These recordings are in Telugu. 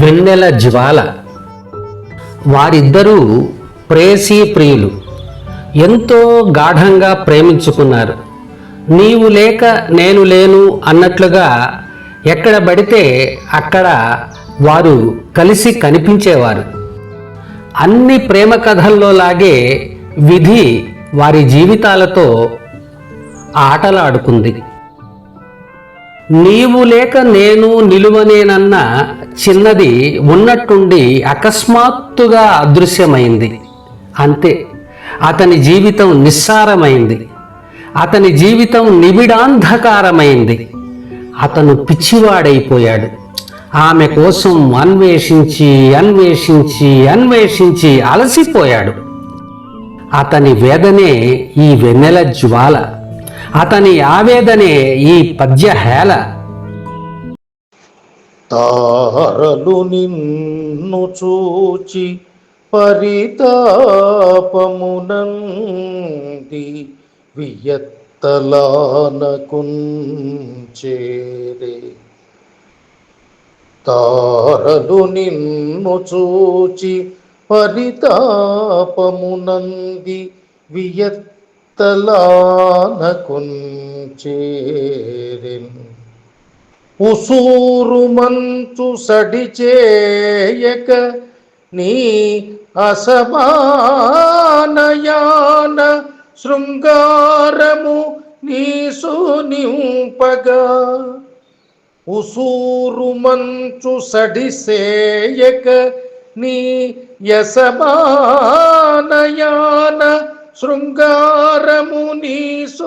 వెన్నెల జ్వాల వారిద్దరూ ప్రేసి ప్రియులు ఎంతో గాఢంగా ప్రేమించుకున్నారు నీవు లేక నేను లేను అన్నట్లుగా ఎక్కడ పడితే అక్కడ వారు కలిసి కనిపించేవారు అన్ని ప్రేమ కథల్లో లాగే విధి వారి జీవితాలతో ఆటలాడుకుంది నీవు లేక నేను నిలువనేనన్న చిన్నది ఉన్నట్టుండి అకస్మాత్తుగా అదృశ్యమైంది అంతే అతని జీవితం నిస్సారమైంది అతని జీవితం నిబిడాంధకారమైంది అతను పిచ్చివాడైపోయాడు ఆమె కోసం అన్వేషించి అన్వేషించి అన్వేషించి అలసిపోయాడు అతని వేదనే ఈ వెన్నెల జ్వాల అతని ఆవేదనే ఈ పద్య హేళ తారలు నిన్ను చూచి పరితాపమునంది వియత్తలానకుంచేరే తారలు నిన్ను చూచి పరితాపమునంది వియత్ విత్తలానకుంచేరిన్ ఉసూరు మంచు సడిచేయక నీ అసమానయాన శృంగారము నీసు నింపగా ఉసూరు మంచు సడిసేయక నీ యసమానయాన శృంగారము నీసు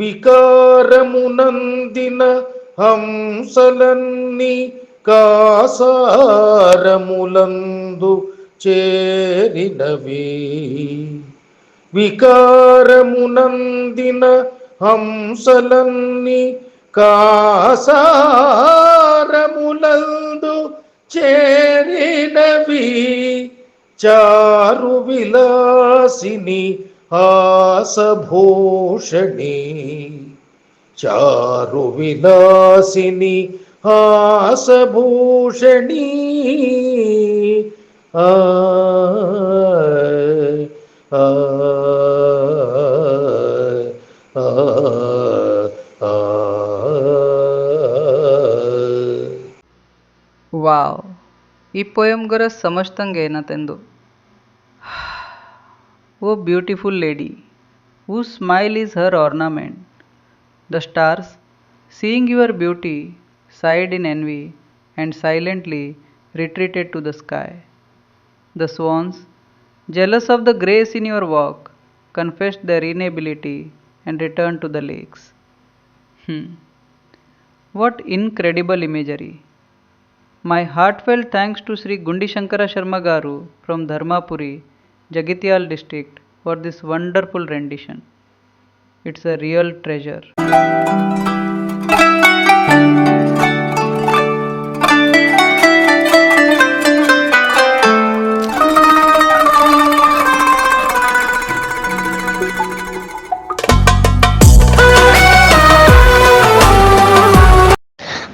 వికారము నందిన హంసలన్నీ కాసారములందు చేరినవి నందిన హంసలన్నీ కాసారములందు చేరినవీ చారు విలాసిని హాసభూషణి చారు విలాసిని హాసభూషణి ఆ ఆ, ఆ, ఆ, ఆ. ವಾವ್ ಈ ಪೊಯಮ್ಗರ ಸಮಜ್ತಂಗೇನತೆಂದು O beautiful lady who smile is her ornament the stars seeing your beauty sighed in envy and silently retreated to the sky. The swans, jealous of the grace in your walk, confessed their inability and returned to the lakes. Hmm. What incredible imagery! My heartfelt thanks to Sri Gundishankara Sharma Garu from Dharmapuri, Jagityal district for this wonderful rendition. It's a real treasure.